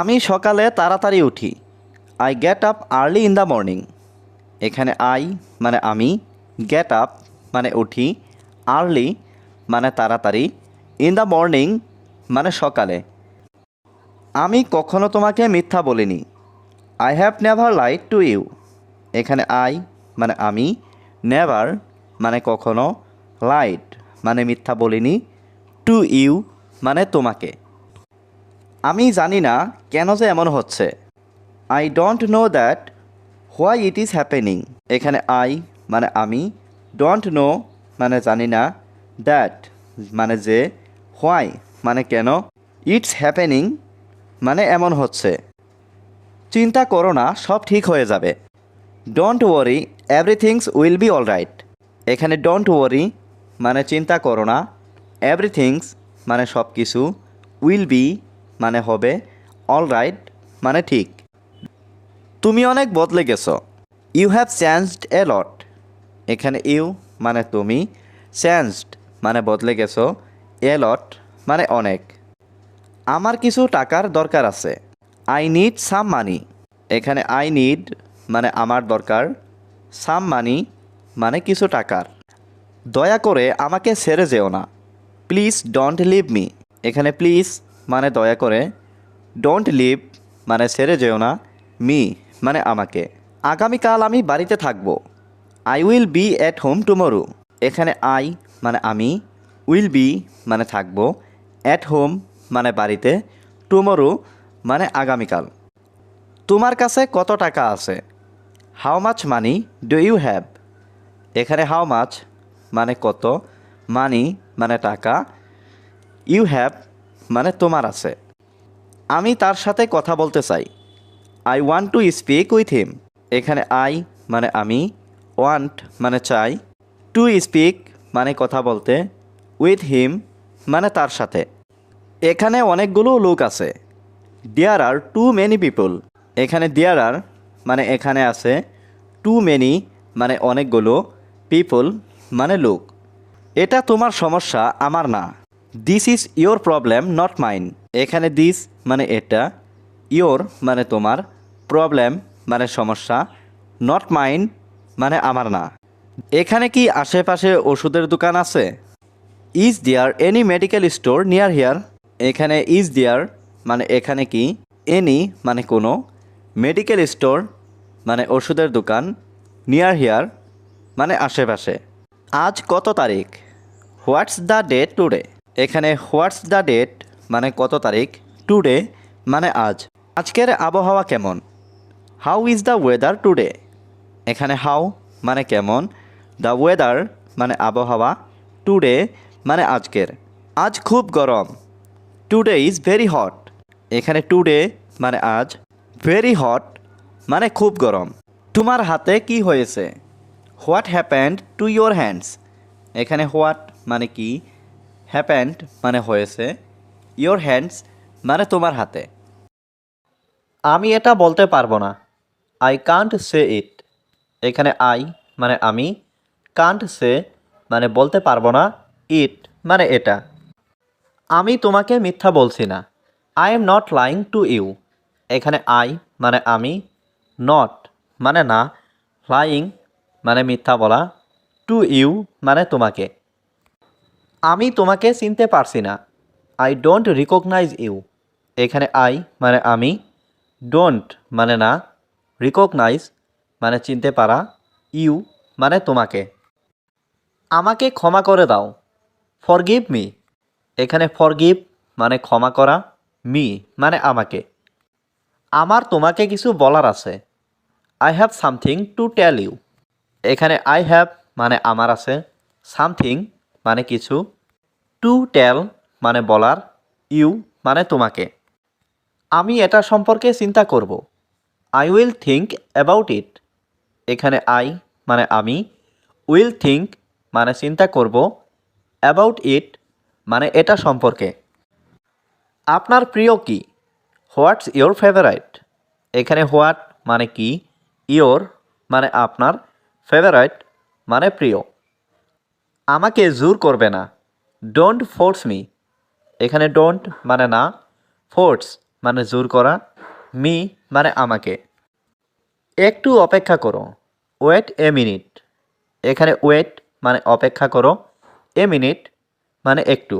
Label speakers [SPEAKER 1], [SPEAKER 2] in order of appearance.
[SPEAKER 1] আমি সকালে তাড়াতাড়ি উঠি। I get up early in the morning এখানে আই মানে আমি গেট আপ মানে উঠি আর্লি মানে তাড়াতাড়ি ইন দ্য মর্নিং মানে সকালে। আমি কখনো তোমাকে মিথ্যা বলিনি। I have never lied to you এখানে আই মানে আমি নেভার মানে কখনো লাইট মানে মিথ্যা বলিনি টু ইউ মানে তোমাকে। আমি জানি না কেন যে এমন হচ্ছে। I don't know that why it is happening এখানে আই মানে আমি। ডোন্ট নো মানে জানি না। দ্যাট মানে যে। হোয়াই মানে কেন। ইটস হ্যাপেনিং মানে এমন হচ্ছে। চিন্তা করো না, সব ঠিক হয়ে যাবে। Don't worry everything's will be all right এখানে ডোন্ট ওয়ারি মানে চিন্তা করো না। এভরিথিংস মানে সব কিছু উইল বি মানে হবে অল রাইট মানে ঠিক। তুমি অনেক বদলে গেছো। You have changed a lot এখানে ইউ মানে তুমি। চেঞ্জড মানে বদলে গেছো। এ লট মানে অনেক। আমার কিছু টাকার দরকার আছে। আই নিড সাম মানি এখানে আই নিড মানে আমার দরকার। সাম মানি মানে কিছু টাকার। দয়া করে আমাকে ছেড়ে যেও না। প্লিজ ডোন্ট লিভ মি এখানে প্লিজ মানে দয়া করে ডোন্ট লিভ মানে ছেড়ে যেও না মি মানে আমাকে। আগামীকাল আমি বাড়িতে থাকব। I will be at home tomorrow এখানে আই মানে আমি উইল বি মানে থাকব। অ্যাট হোম মানে বাড়িতে। টুমোরো মানে আগামীকাল। তোমার কাছে কত টাকা আছে? How much money do you have এখানে হাউ মাচ মানে কত? মানি মানে টাকা। ইউ হ্যাভ মানে তোমার আছে। আমি তার সাথে কথা বলতে চাই। I want to speak with him এখানে আই মানে আমি ওয়ান্ট মানে চাই। টু স্পিক মানে কথা বলতে। উইথ হিম মানে তার সাথে। এখানে অনেকগুলো লোক আছে। There are too many people এখানে দেয়ার আর মানে এখানে আছে। টু মেনি মানে অনেকগুলো পিপল মানে লোক। এটা তোমার সমস্যা, আমার না। This is your problem not mine এখানে দিস মানে এটা ইয়োর মানে তোমার প্রবলেম মানে সমস্যা নট মাইন মানে আমার না। এখানে কি আশেপাশে ওষুধের দোকান আছে? Is there any medical store near here এখানে ইজ দেয়ার মানে এখানে কি? এনি মানে কোনো মেডিকেল স্টোর মানে ওষুধের দোকান নিয়ার হিয়ার মানে আশেপাশে। আজ কত তারিখ? হোয়াটস দ্য ডেট টুডে এখানে হোয়াটস দ্য ডেট মানে কত তারিখ, টুডে মানে আজ। আজকের আবহাওয়া কেমন? How is the weather today? এখানে হাউ মানে কেমন? দ্য ওয়েদার মানে আবহাওয়া। টুডে মানে আজকের। আজ খুব গরম। Today is very hot. এখানে টুডে মানে আজ। ভেরি হট মানে খুব গরম। তোমার হাতে কি হয়েছে? What happened to your hands? এখানে হোয়াট মানে কি? হ্যাপেন্ড মানে হয়েছে ইয়োর হ্যান্ডস মানে তোমার হাতে। আমি এটা বলতে পারব না। আই কান্ট সে ইট এখানে আই মানে আমি কান্ট সে মানে বলতে পারব না ইট মানে এটা। আমি তোমাকে মিথ্যা বলছি না। I am not lying to you এখানে আই মানে আমি নট মানে না লাইং মানে মিথ্যা বলা টু ইউ মানে তোমাকে। আমি তোমাকে চিনতে পারছি না। আই ডোন্ট রিকগনাইজ ইউ এখানে আই মানে আমি। ডোন্ট মানে না। রিকগনাইজ মানে চিনতে পারা। ইউ মানে তোমাকে। আমাকে ক্ষমা করে দাও। ফরগিভ মি এখানে ফরগিভ মানে ক্ষমা করা। মি মানে আমাকে। আমার তোমাকে কিছু বলার আছে। I have something to tell you এখানে আই হ্যাভ মানে আমার আছে। সামথিং মানে কিছু। টু টেল মানে বলার ইউ মানে তোমাকে। আমি এটা সম্পর্কে চিন্তা করব। I will think about it এখানে আই মানে আমি। উইল থিঙ্ক মানে চিন্তা করব। অ্যাবাউট ইট মানে এটা সম্পর্কে। আপনার প্রিয় কি? হোয়াটস ইয়োর ফেভারাইট এখানে হোয়াট মানে কি? ইয়োর মানে আপনার ফেভারাইট মানে প্রিয়। আমাকে জোর করবে না। ডোন্ট ফোর্স মি এখানে ডোন্ট মানে না ফোর্স মানে জোর করা মি মানে আমাকে। একটু অপেক্ষা করো। ওয়েট এ মিনিট এখানে ওয়েট মানে অপেক্ষা করো। এ মিনিট মানে একটু।